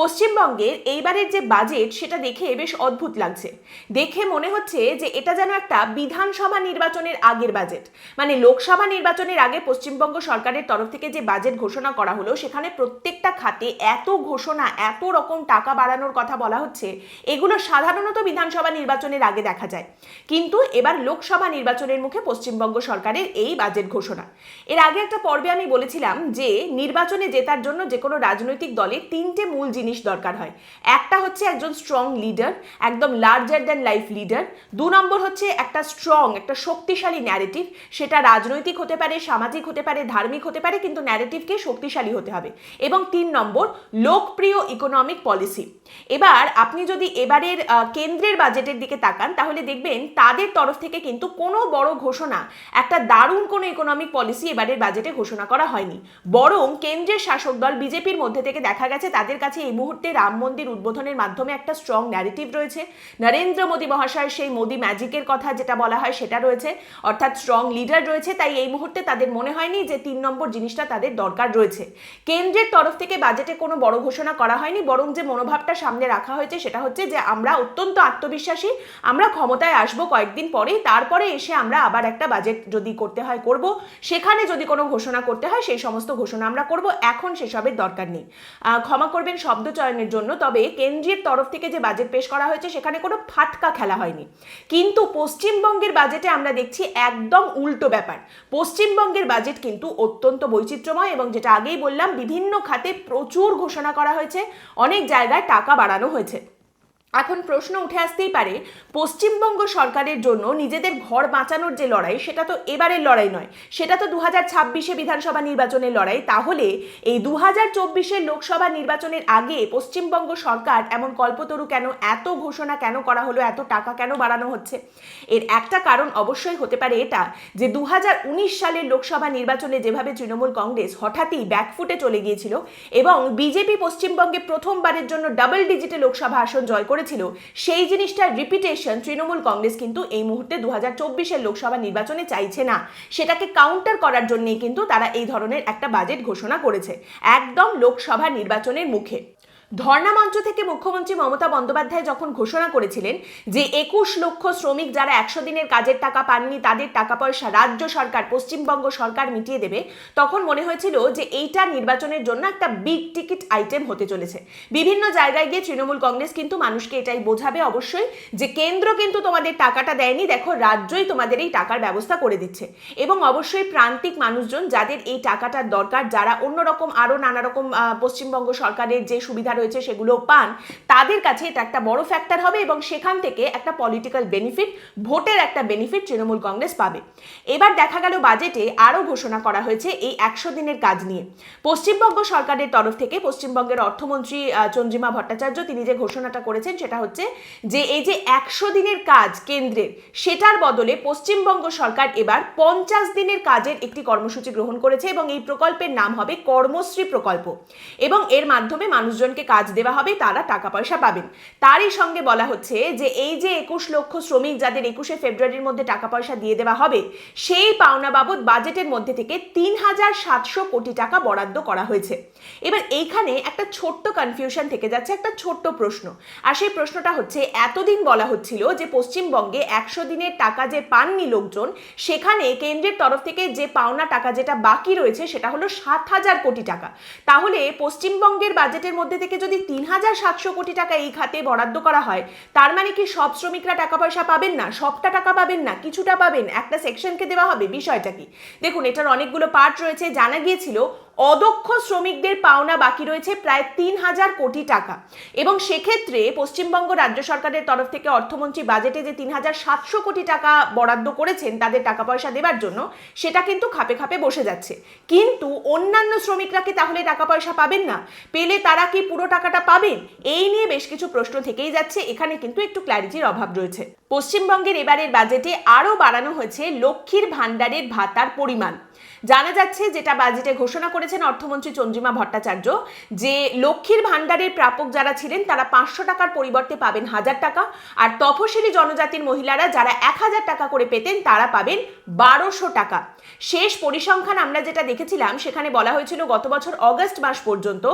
পশ্চিমবঙ্গের এইবারের যে বাজেট সেটা দেখে বেশ অদ্ভুত লাগছে। দেখে মনে হচ্ছে যে এটা যেন একটা বিধানসভা নির্বাচনের আগের বাজেট মানে লোকসভা নির্বাচনের আগে পশ্চিমবঙ্গ সরকারের তরফ থেকে যে বাজেট ঘোষণা করা হলো, সেখানে প্রত্যেকটা খাতে এত ঘোষণা, এত রকম টাকা বাড়ানোর কথা বলা হচ্ছে, এগুলো সাধারণত বিধানসভা নির্বাচনের আগে দেখা যায়। কিন্তু এবার লোকসভা নির্বাচনের মুখে পশ্চিমবঙ্গ সরকারের এই বাজেট ঘোষণা। এর আগে একটা পর্বে আমি বলেছিলাম যে নির্বাচনে জেতার জন্য যে কোনো রাজনৈতিক দলের তিনটে মূল জিনিস দরকার হয়। একটা হচ্ছে একজন স্ট্রং লিডার একদম লার্জার দ্যান লাইফ লিডার দু নম্বর হচ্ছে একটা স্ট্রং একটা শক্তিশালী ন্যারেটিভ সেটা রাজনৈতিক হতে পারে, সামাজিক হতে পারে, ধার্মিক হতে পারে, কিন্তু ন্যারেটিভকে শক্তিশালী হতে হবে। এবং তিন নম্বর, লোকপ্রিয় ইকোনমিক পলিসি এবার আপনি যদি এবারের কেন্দ্রের বাজেটের দিকে তাকান, তাহলে দেখবেন তাদের তরফ থেকে কিন্তু কোনো বড় ঘোষণা, একটা দারুণ কোনো ইকোনমিক পলিসি এবারের বাজেটে ঘোষণা করা হয়নি। বরং কেন্দ্রের শাসক দল, বিজেপির মধ্যে থেকে দেখা গেছে তাদের কাছে এই মুহূর্তে রাম মন্দির উদ্বোধনের মাধ্যমে একটা স্ট্রং ন্যারেটিভ রয়েছে। নরেন্দ্র মোদী মহাশয় সেই মোদী ম্যাজিকের কথা যেটা বলা হয় সেটা রয়েছে। অর্থাৎ স্ট্রং লিডার রয়েছে, তাই এই মুহূর্তে তাদের মনে হয়নি যে তিন নম্বর জিনিসটা তাদের দরকার রয়েছে। কেন্দ্রের তরফ থেকে বাজেটে কোনো বড় ঘোষণা করা হয়নি, বরং যে মনোভাবটা সামনে রাখা হয়েছে সেটা হচ্ছে যে আমরা অত্যন্ত আত্মবিশ্বাসী, আমরা ক্ষমতায় আসব কয়েকদিন পরেই, তারপরে এসে আমরা আবার একটা বাজেট যদি করতে হয় করব, সেখানে যদি কোনো ঘোষণা করতে হয়, সেই সমস্ত ঘোষণা আমরা করব। এখন সেসবের দরকার নেই। ক্ষমা করবেন শব্দ চয়নের জন্য, তবে কেন্দ্রের তরফ থেকে যে বাজেট পেশ করা হয়েছে, সেখানে কোনো ফাটকা খেলা হয়নি। কিন্তু পশ্চিমবঙ্গের বাজেটে আমরা দেখছি একদম উল্টো ব্যাপার। পশ্চিমবঙ্গের বাজেট কিন্তু অত্যন্ত বৈচিত্র্যময় এবং যেটা আগেই বললাম, বিভিন্ন খাতে প্রচুর ঘোষণা করা হয়েছে, অনেক জায়গায় টাকা বাড়ানো হয়েছে। এখন প্রশ্ন উঠে আসতেই পারে, পশ্চিমবঙ্গ সরকারের জন্য নিজেদের ঘর বাঁচানোর যে লড়াই, সেটা তো এবারের লড়াই নয়, সেটা তো দু হাজার ছাব্বিশে বিধানসভা নির্বাচনের লড়াই। তাহলে এই দু হাজার চব্বিশের লোকসভা নির্বাচনের আগে পশ্চিমবঙ্গ সরকার এমন কল্পতরু কেন, এত ঘোষণা কেন করা হলো, এত টাকা কেন বাড়ানো হচ্ছে? এর একটা কারণ অবশ্যই হতে পারে এটা, যে দু হাজার উনিশ সালের লোকসভা নির্বাচনে যেভাবে তৃণমূল কংগ্রেস হঠাৎই ব্যাকফুটে চলে গিয়েছিল এবং বিজেপি পশ্চিমবঙ্গে প্রথমবারের জন্য ডাবল ডিজিটে লোকসভা আসন জয় করেছিল, সেই জিনিসটার রিপিটেশন তৃণমূল কংগ্রেস কিন্তু এই মুহূর্তে দু হাজার চব্বিশের লোকসভা নির্বাচনে চাইছে না। সেটাকে কাউন্টার করার জন্যই কিন্তু তারা এই ধরনের একটা বাজেট ঘোষণা করেছে, একদম লোকসভা নির্বাচনের মুখে। ধর্ণা মঞ্চ থেকে মুখ্যমন্ত্রী মমতা বন্দ্যোপাধ্যায় যখন ঘোষণা করেছিলেন যে একুশ লক্ষ শ্রমিক যারা একশো দিনের কাজের টাকা পাননি, তাদের টাকা পয়সা রাজ্য সরকার, পশ্চিমবঙ্গ সরকার মিটিয়ে দেবে, তখন মনে হয়েছিল যে এইটা নির্বাচনের জন্য একটা বিগ টিকিট আইটেম হতে চলেছে। বিভিন্ন জায়গায় গিয়ে তৃণমূল কংগ্রেস কিন্তু মানুষকে এটাই বোঝাবে অবশ্যই যে কেন্দ্র কিন্তু তোমাদের টাকাটা দেয়নি, দেখো রাজ্যই তোমাদের এই টাকার ব্যবস্থা করে দিচ্ছে। এবং অবশ্যই প্রান্তিক মানুষজন যাদের এই টাকাটার দরকার, যারা অন্যরকম আরও নানা রকম পশ্চিমবঙ্গ সরকারের যে সুবিধা রয়েছে সেগুলো পান। তাদের কাছে এটা একটা বড় ফ্যাক্টর হবে এবং সেখান থেকে একটা পলিটিক্যাল বেনিফিট ভোটের একটা বেনিফিট তৃণমূল কংগ্রেস পাবে। এবার দেখা গেল বাজেটে আরও ঘোষণা করা হয়েছে এই একশো দিনের কাজ নিয়ে। পশ্চিমবঙ্গ সরকারের তরফ থেকে পশ্চিমবঙ্গের অর্থমন্ত্রী চন্দ্রিমা ভট্টাচার্য তিনি যে ঘোষণাটা করেছেন সেটা হচ্ছে যে এই যে একশো দিনের কাজ কেন্দ্রের সেটার বদলে পশ্চিমবঙ্গ সরকার এবার পঞ্চাশ দিনের কাজের একটি কর্মসূচি গ্রহণ করেছে এবং এই প্রকল্পের নাম হবে কর্মশ্রী প্রকল্প। এবং এর মাধ্যমে মানুষজনকে কাজ দেওয়া হবে, তারা টাকা পয়সা পাবেন। তারই সঙ্গে বলা হচ্ছে যে, এই যে একুশ লক্ষ শ্রমিক যাদের একুশে ফেব্রুয়ারির মধ্যে টাকা পয়সা দিয়ে দেওয়া হবে, সেই পাওনা বাবদ বাজেটের মধ্যে থেকে তিন হাজার সাতশো কোটি টাকা বরাদ্দ করা হয়েছে। এবার এইখানে একটা ছোট্ট কনফিউশন থেকে যাচ্ছে, একটা ছোট্ট প্রশ্ন। আর সেই প্রশ্নটা হচ্ছে, এতদিন বলা হচ্ছিল যে, পশ্চিমবঙ্গে একশো দিনের টাকা যে পাননি লোকজন, সেখানে কেন্দ্রের তরফ থেকে যে পাওনা টাকা যেটা বাকি রয়েছে, সেটা হলো সাত হাজার কোটি টাকা। তাহলে পশ্চিমবঙ্গের বাজেটের মধ্যে থেকে যদি তিন হাজার সাতশো কোটি টাকা এই খাতে বরাদ্দ করা হয়, তার মানে কি সব শ্রমিকরা টাকা পয়সা পাবেন না? সবটা টাকা পাবেন না? কিছুটা পাবেন? একটা সেকশনকে দেওয়া হবে? বিষয়টা কি? দেখুন, এটার অনেকগুলো পার্ট রয়েছে। জানা গিয়েছিল অদক্ষ শ্রমিকদের পাওনা বাকি রয়েছে প্রায় তিন হাজার কোটি টাকা। এবং সেক্ষেত্রে পশ্চিমবঙ্গ রাজ্য সরকারের তরফ থেকে অর্থমন্ত্রী বাজেটে যে তিন হাজার সাতশো কোটি টাকা বরাদ্দ করেছেন, তাদের টাকা পয়সা দেবার জন্য, সেটা কিন্তু খাপে খাপে বসে যাচ্ছে। কিন্তু অন্যান্য শ্রমিকরা কি তাহলে টাকা পয়সা পাবেন না? পেলে তারা কি পুরো টাকাটা পাবেন? এই নিয়ে বেশ কিছু প্রশ্ন থেকেই যাচ্ছে, এখানে কিন্তু একটু ক্ল্যারিটির অভাব রয়েছে। পশ্চিমবঙ্গের এবারের বাজেটে আরও বাড়ানো হয়েছে লক্ষ্মীর ভাণ্ডারের ভাতার পরিমাণ। জানা যাচ্ছে যেটা বাজেটে ঘোষণা করেছেন অর্থমন্ত্রী চন্দ্রিমা ভট্টাচার্য, যে লক্ষ্মীর ভাণ্ডারের প্রাপক যারা ছিলেন তারা পাঁচশো টাকার পরিবর্তে পাবেন হাজার টাকা, আর তফসিলি জনজাতির মহিলারা যারা এক হাজার টাকা করে পেতেন তারা পাবেন বারোশো টাকা। শেষ পরিসংখ্যান আমরা যেটা দেখেছিলাম, সেখানে বলা হয়েছিল গত বছর অগস্ট মাস পর্যন্ত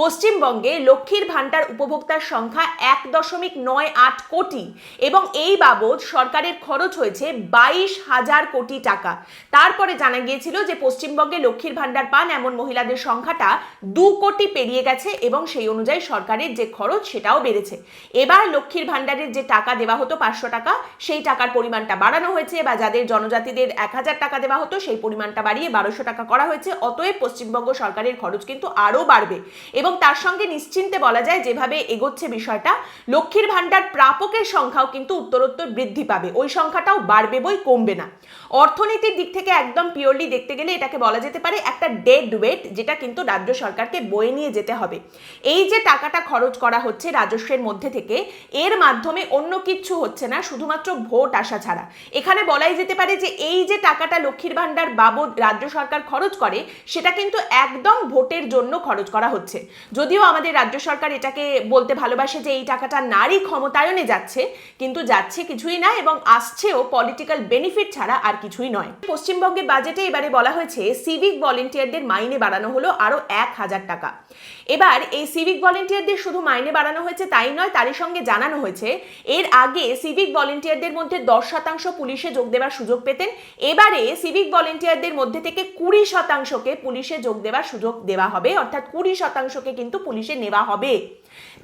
পশ্চিমবঙ্গে লক্ষ্মীর ভাণ্ডার উপভোক্তার সংখ্যা এক দশমিক নয় আট কোটি এবং এই বাবদ সরকারের খরচ হয়েছে বাইশ হাজার কোটি টাকা। তারপরে জানা গিয়েছিল যে পশ্চিমবঙ্গে লক্ষ্মীর ভাণ্ডার পান, এমন মহিলাদের সংখ্যাটা দু কোটি পেরিয়ে গেছে এবং সেই অনুযায়ী সরকারের যে খরচ সেটাও বেড়েছে। এবার লক্ষ্মীর ভাণ্ডারের যে টাকা দেওয়া হতো পাঁচশো টাকা, সেই টাকার পরিমাণটা বাড়ানো হয়েছে। বা যাদের জনজাতিদের এক হাজার টাকা দেওয়া হতো, সেই পরিমাণটা বাড়িয়ে বারোশো টাকা করা হয়েছে। অতএব পশ্চিমবঙ্গ সরকারের খরচ কিন্তু আরও বাড়বে। এবং তার সঙ্গে নিশ্চিন্তে বলা যায়, যেভাবে এগোচ্ছে বিষয়টা, লক্ষ্মীর ভাণ্ডার প্রাপকের সংখ্যাও কিন্তু উত্তরোত্তর বৃদ্ধি পাবে। ওই সংখ্যাটাও বাড়বে বই কমবে না। অর্থনীতির দিক থেকে একদম পিওরলি দেখতে গেলে এটাকে বলা যেতে পারে একটা ডেড ওয়েট যেটা কিন্তু রাজ্য সরকারকে বয়ে নিয়ে যেতে হবে। এই যে টাকাটা খরচ করা হচ্ছে রাজস্বের মধ্যে থেকে, এর মাধ্যমে অন্য কিচ্ছু হচ্ছে না, শুধুমাত্র ভোট আসা ছাড়া। এখানে বলাই যেতে পারে যে এই যে টাকাটা লক্ষ্মীর ভাণ্ডার বাবদ রাজ্য সরকার খরচ করে, সেটা কিন্তু একদম ভোটের জন্য খরচ করা হচ্ছে। যদিও আমাদের রাজ্য সরকার এটাকে বলতে ভালোবাসে যে এই টাকাটা নারী ক্ষমতায়নে যাচ্ছে, কিন্তু যাচ্ছে কিছুই না এবং আসছেও পলিটিক্যাল বেনিফিট ছাড়া আর কিছুই নয়। পশ্চিমবঙ্গের বাজেটে এবারে বলা হয়েছে সিভিক ভলেন্টিয়ারদের মাইনে বাড়ানো হলো আরও এক হাজার টাকা। এবার এই সিভিক ভলেন্টিয়ারদের শুধু মাইনে বাড়ানো হয়েছে তাই নয়, তারই সঙ্গে জানানো হয়েছে, এর আগে সিভিক ভলেন্টিয়ারদের মধ্যে দশ শতাংশ পুলিশে যোগ দেওয়ার সুযোগ পেতেন, এবারে সিভিক ভলেন্টিয়ারদের মধ্যে থেকে কুড়ি শতাংশকে পুলিশে যোগ দেওয়ার সুযোগ দেওয়া হবে, অর্থাৎ কুড়ি শতাংশকে কিন্তু পুলিশে নেওয়া হবে।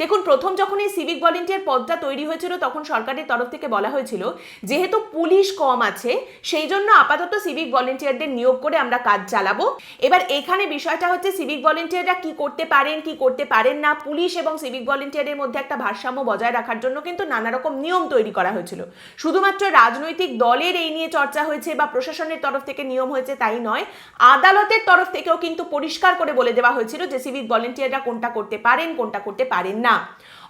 দেখুন, প্রথম যখন এই সিভিক ভলেন্টিয়ার পদটা তৈরি হয়েছিল, তখন সরকারের তরফ থেকে বলা হয়েছিল, যেহেতু পুলিশ কম আছে, সেই জন্য আপাতত সিভিক ভলেন্টিয়ারদের নিয়োগ করে আমরা কাজ চালাবো। এবার এখানে বিষয়টা হচ্ছে সিভিক ভলেন্টিয়াররা কি করতে পারেন, কি করতে পারেন না, পুলিশ এবং সিভিক ভলেন্টিয়ারের মধ্যে একটা ভারসাম্য বজায় রাখার জন্য কিন্তু নানা রকম নিয়ম তৈরি করা হয়েছিল। শুধুমাত্র রাজনৈতিক দলের এই নিয়ে চর্চা হয়েছে বা প্রশাসনের তরফ থেকে নিয়ম হয়েছে তাই নয়, আদালতের তরফ থেকেও কিন্তু পরিষ্কার করে বলে দেওয়া হয়েছিল যে সিভিক ভলেন্টিয়াররা কোনটা করতে পারেন, কোনটা করতে পারেন না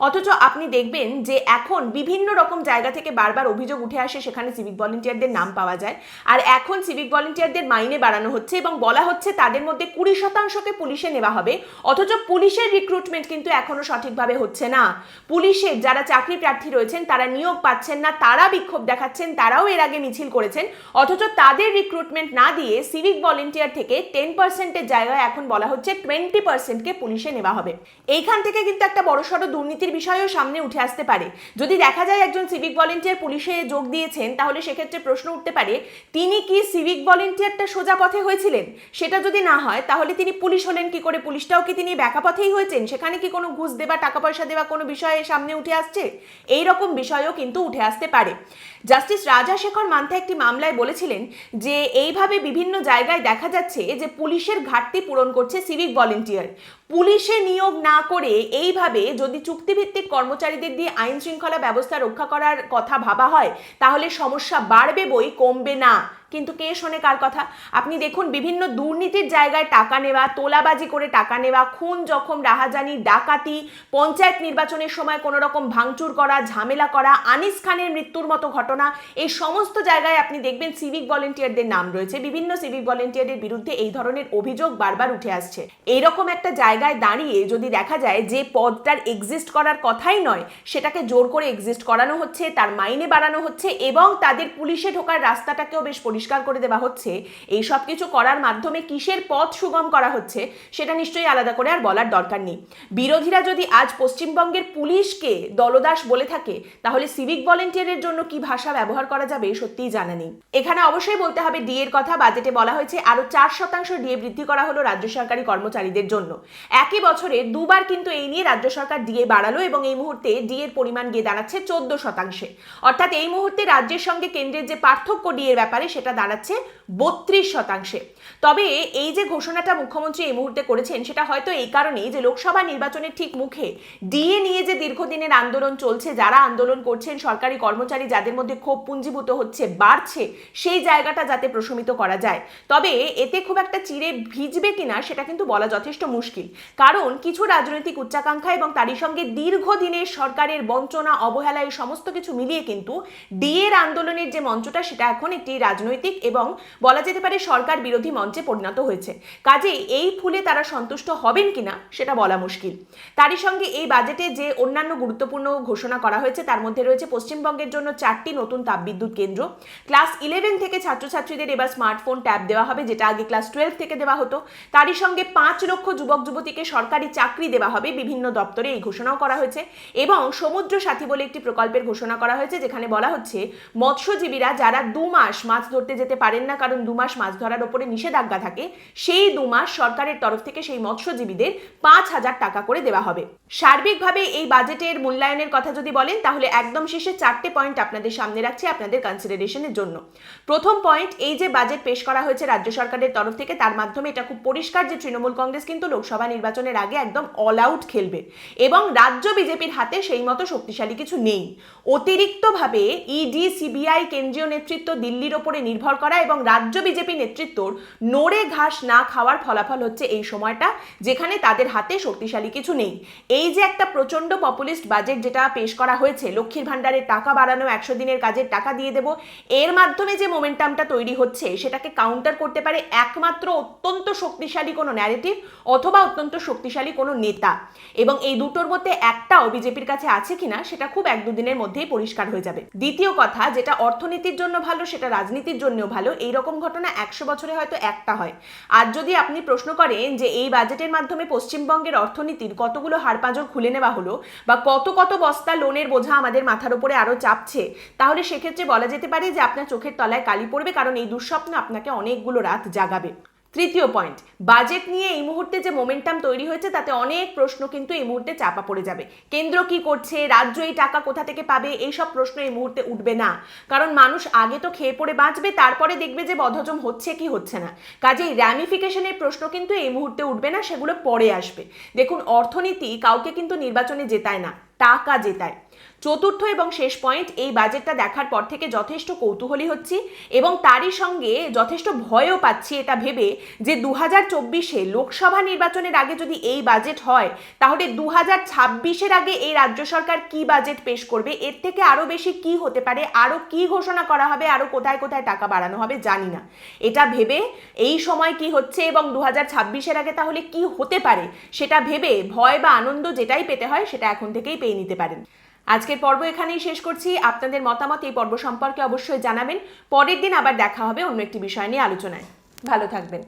অথচ আপনি দেখবেন যে এখন বিভিন্ন রকম জায়গা থেকে বারবার অভিযোগ উঠে আসে, সেখানে সিভিক ভলেন্টিয়ারদের নাম পাওয়া যায়। আর এখন সিভিক ভলেন্টিয়ারদের মাইনে বাড়ানো হচ্ছে এবং বলা হচ্ছে তাদের মধ্যে কুড়ি শতাংশকে পুলিশে নেওয়া হবে। অথচ পুলিশের রিক্রুটমেন্ট কিন্তু এখনও সঠিকভাবে হচ্ছে না। পুলিশের যারা চাকরি প্রার্থী রয়েছেন, তারা নিয়োগ পাচ্ছেন না, তারা বিক্ষোভ দেখাচ্ছেন, তারাও এর আগে মিছিল করেছেন। অথচ তাদের রিক্রুটমেন্ট না দিয়ে সিভিক ভলেন্টিয়ার থেকে টেন পার্সেন্টের জায়গায় এখন বলা হচ্ছে টোয়েন্টি পার্সেন্টকে পুলিশে নেওয়া হবে। এইখান থেকে কিন্তু একটা বড়সড় দুর্নীতির বিষয়ও সামনে উঠে আসতে পারে। যদি দেখা যায় একজন সিভিক ভলেন্টিয়ার পুলিশে যোগ দিয়েছেন, তাহলে সেক্ষেত্রে প্রশ্ন উঠতে পারে, তিনি কি সিভিক ভলেন্টিয়ারটা সোজা পথে হয়েছিলেন? সেটা যদি না হয়, তাহলে তিনি পুলিশ হলেন কি করে? পুলিশটাও কি তিনি ব্যাকা পথেই হয়েছেন? সেখানে কি কোনো ঘুষ দেবা টাকা পয়সা দেওয়া কোনো বিষয়ে সামনে উঠে আসছে? এই রকম বিষয়ও কিন্তু উঠে আসতে পারে। জাস্টিস রাজাশেখর মান্থা একটি মামলায় বলেছিলেন যে, এইভাবে বিভিন্ন জায়গায় দেখা যাচ্ছে যে, পুলিশের ঘাটতি পূরণ করছে সিভিক ভলেন্টিয়ার পুলিশে নিয়োগ না করে এইভাবে যদি চুক্তিভিত্তিক কর্মচারীদের দিয়ে আইন শৃঙ্খলা ব্যবস্থা রক্ষা করার কথা ভাবা হয়, তাহলে সমস্যা বাড়বে বই, কমবে না। কিন্তু কে শোনে কার কথা? আপনি দেখুন, বিভিন্ন দুর্নীতির জায়গায় টাকা নেওয়া, তোলাবাজি করে টাকা নেওয়া, খুন জখম, রাহাজানি, ডাকাতি, পঞ্চায়েত নির্বাচনের সময় কোনো রকম ভাঙচুর করা, ঝামেলা করা, আনিস খানের মৃত্যুর মতো ঘটনা, এই সমস্ত জায়গায় আপনি দেখবেন সিভিক ভলেন্টিয়ারদের নাম রয়েছে। বিভিন্ন সিভিক ভলেন্টিয়ারদের বিরুদ্ধে এই ধরনের অভিযোগ বারবার উঠে আসছে। এইরকম একটা জায়গায় দাঁড়িয়ে যদি দেখা যায় যে পদটার এক্সিস্ট করার কথাই নয়, সেটাকে জোর করে এক্সিস্ট করানো হচ্ছে, তার মাইনে বাড়ানো হচ্ছে এবং তাদের পুলিশে ঢোকার রাস্তাটাকেও বেশ পরিষ্কার করে দেওয়া হচ্ছে, এই সব কিছু করার মাধ্যমে কিসের পথ সুগম করা হচ্ছে, সেটা নিশ্চয়ই আলাদা করে আর বলার দরকার নেই। বিরোধীরা যদি আজ পশ্চিমবঙ্গের পুলিশকে দলদাস বলে থাকে, তাহলে সিভিক ভলেন্টিয়ারের জন্য কি ভাষা ব্যবহার করা যাবে সত্যিই জানা নেই। এখানে অবশ্যই বলতে হবে ডি এর কথা বাজেটে বলা হয়েছে আরও চার শতাংশ ডিএ বৃদ্ধি করা হলো রাজ্য সরকারি কর্মচারীদের জন্য। একই বছরে দুবার কিন্তু এই নিয়ে রাজ্য সরকার ডিএ বাড়ালো এবং এই মুহূর্তে ডিএ এর পরিমাণ গিয়ে দাঁড়াচ্ছে চোদ্দ শতাংশে। অর্থাৎ এই মুহূর্তে রাজ্যের সঙ্গে কেন্দ্রের যে পার্থক্য ডিএর ব্যাপারে, সেটা দাঁড়াচ্ছে বত্রিশ শতাংশে। তবে এই যে ঘোষণাটা মুখ্যমন্ত্রী এই মুহূর্তে করেছেন, সেটা হয়তো এই কারণেই যে লোকসভা নির্বাচনের ঠিক মুখে ডিএ নিয়ে যে দীর্ঘদিনের আন্দোলন চলছে, যারা আন্দোলন করছেন সরকারি কর্মচারী যাদের মধ্যে ক্ষোভ পুঞ্জীভূত হচ্ছে, বাড়ছে, সেই জায়গাটা যাতে প্রশমিত করা যায়। তবে এতে খুব একটা চিরে ভিজবে কিনা, সেটা কিন্তু বলা যথেষ্ট মুশকিল। কারণ কিছু রাজনৈতিক উচ্চাকাঙ্ক্ষা এবং তারই সঙ্গে দীর্ঘদিনের সরকারের বঞ্চনা, অবহেলা, এই সমস্ত কিছু মিলিয়ে কিন্তু ডিএর আন্দোলনের যে মঞ্চটা, সেটা এখন একটি রাজনৈতিক রাজনৈতিক এবং বলা যেতে পারে সরকার বিরোধী মঞ্চে পরিণত হয়েছে। কাজেই এই ফুলে তারা সন্তুষ্ট হবেন কিনা সেটা বলা মুশকিল। তারই সঙ্গে এই বাজেটে যে অন্যান্য গুরুত্বপূর্ণ ঘোষণা করা হয়েছে তার মধ্যে রয়েছে পশ্চিমবঙ্গের জন্য চারটি নতুন তাপবিদ্যুৎ কেন্দ্র। ক্লাস ইলেভেন থেকে ছাত্রছাত্রীদের এবার স্মার্টফোন ট্যাব দেওয়া হবে, যেটা আগে ক্লাস টুয়েলভ থেকে দেওয়া হতো। তারই সঙ্গে পাঁচ লক্ষ যুবক যুবতীকে সরকারি চাকরি দেওয়া হবে, বিভিন্ন দপ্তরে এই ঘোষণাও করা হয়েছে। এবং সমুদ্র সাথী বলে একটি প্রকল্পের ঘোষণা করা হয়েছে, যেখানে বলা হচ্ছে মৎস্যজীবীরা যারা দু মাস মাছ ধরতে যেতে পারেন না, কারণ দু মাস মাছ ধরার ওপরে নিষেধাজ্ঞা থাকে, সেই দু মাস সরকারের তরফ থেকে সেই মৎস্যজীবীদের পাঁচ হাজার টাকা করে দেওয়া হবে। সার্বিকভাবে এই বাজেটের মূল্যায়নের কথা যদি বলেন, তাহলে একদম শেষে চারটে পয়েন্ট আপনাদের সামনে রাখছি আপনাদের কনসিডারেশনের জন্য। প্রথম পয়েন্ট, এই যে বাজেট পেশ করা হয়েছে রাজ্য সরকারের তরফ থেকে, তার মাধ্যমে এটা খুব পরিষ্কার যে তৃণমূল কংগ্রেস কিন্তু লোকসভা নির্বাচনের আগে একদম অল আউট খেলবে এবং রাজ্য বিজেপির হাতে সেই মতো শক্তিশালী কিছু নেই। অতিরিক্তভাবে ইডি সিবিআই কেন্দ্রীয় নেতৃত্ব দিল্লির ওপরে নির্ভর করা এবং রাজ্য বিজেপি নেতৃত্বর নড়ে ঘাস না খাওয়ার ফলাফল হচ্ছে এই সময়টা, যেখানে তাদের হাতে শক্তিশালী কিছু নেই। এই যে একটা প্রচণ্ড পপুলিস্ট বাজেট যেটা পেশ করা হয়েছে, লক্ষ্মীর ভাণ্ডারের টাকা বাড়ানো, একশো দিনের কাজের টাকা দিয়ে দেব, এর মাধ্যমে যে মোমেন্টামটা তৈরি হচ্ছে, সেটাকে কাউন্টার করতে পারে একমাত্র অত্যন্ত শক্তিশালী কোনো ন্যারেটিভ অথবা অত্যন্ত শক্তিশালী কোনো নেতা। এবং এই দুটোর মধ্যে একটাও বিজেপির কাছে আছে কিনা, সেটা খুব এক দুদিনের মধ্যেই পরিষ্কার হয়ে যাবে। দ্বিতীয় কথা, যেটা অর্থনীতির জন্য ভালো, সেটা রাজনীতির জন্যও ভালো। এই রকম ঘটনা একশো বছরে হয়তো একটা হয়। আর যদি আপনি প্রশ্ন করেন যে এই বাজেটের মাধ্যমে পশ্চিমবঙ্গের অর্থনীতির কতগুলো হাড়পাঁজর খুলে নেওয়া হলো বা কত কত বস্তা লোনের বোঝা আমাদের মাথার উপরে আরও চাপছে, তাহলে সেক্ষেত্রে বলা যেতে পারে যে আপনার চোখের তলায় কালি পড়বে, কারণ এই দুঃস্বপ্ন আপনাকে অনেকগুলো রাত জাগাবে। তৃতীয় পয়েন্ট বাজেট নিয়ে এই মুহূর্তে যে মোমেন্টাম তৈরি হয়েছে, তাতে অনেক প্রশ্ন কিন্তু এই মুহূর্তে চাপা পড়ে যাবে। কেন্দ্র কি করছে, রাজ্য এই টাকা কোথা থেকে পাবে, এইসব প্রশ্ন এই মুহূর্তে উঠবে না। কারণ মানুষ আগে তো খেয়ে পড়ে বাঁচবে, তারপরে দেখবে যে বদহজম হচ্ছে কি হচ্ছে না। কাজেই র্যামিফিকেশনের প্রশ্ন কিন্তু এই মুহূর্তে উঠবে না, সেগুলো পরে আসবে। দেখুন, অর্থনীতি কাউকে কিন্তু নির্বাচনে জেতায় না, টাকা জেতায়। চতুর্থ এবং শেষ পয়েন্ট এই বাজেটটা দেখার পর থেকে যথেষ্ট কৌতূহলী হচ্ছি এবং তারই সঙ্গে যথেষ্ট ভয়ও পাচ্ছি এটা ভেবে যে দু হাজার চব্বিশে লোকসভা নির্বাচনের আগে যদি এই বাজেট হয়, তাহলে দু হাজার ছাব্বিশের আগে এই রাজ্য সরকার কি বাজেট পেশ করবে? এর থেকে আরও বেশি কি হতে পারে? আরও কি ঘোষণা করা হবে? আরও কোথায় কোথায় টাকা বাড়ানো হবে? জানি না। এটা ভেবে এই সময় কি হচ্ছে এবং দু হাজার ছাব্বিশের আগে তাহলে কি হতে পারে? সেটা ভেবে ভয় বা আনন্দ যেটাই পেতে হয়, সেটা এখন থেকেই পেয়ে নিতে পারেন। আজকের পর্ব এখানেই শেষ করছি। আপনাদের মতামত এই পর্ব সম্পর্কে অবশ্যই জানাবেন। পরের দিন আবার দেখা হবে অন্য একটি বিষয় নিয়ে আলোচনায়। ভালো থাকবেন।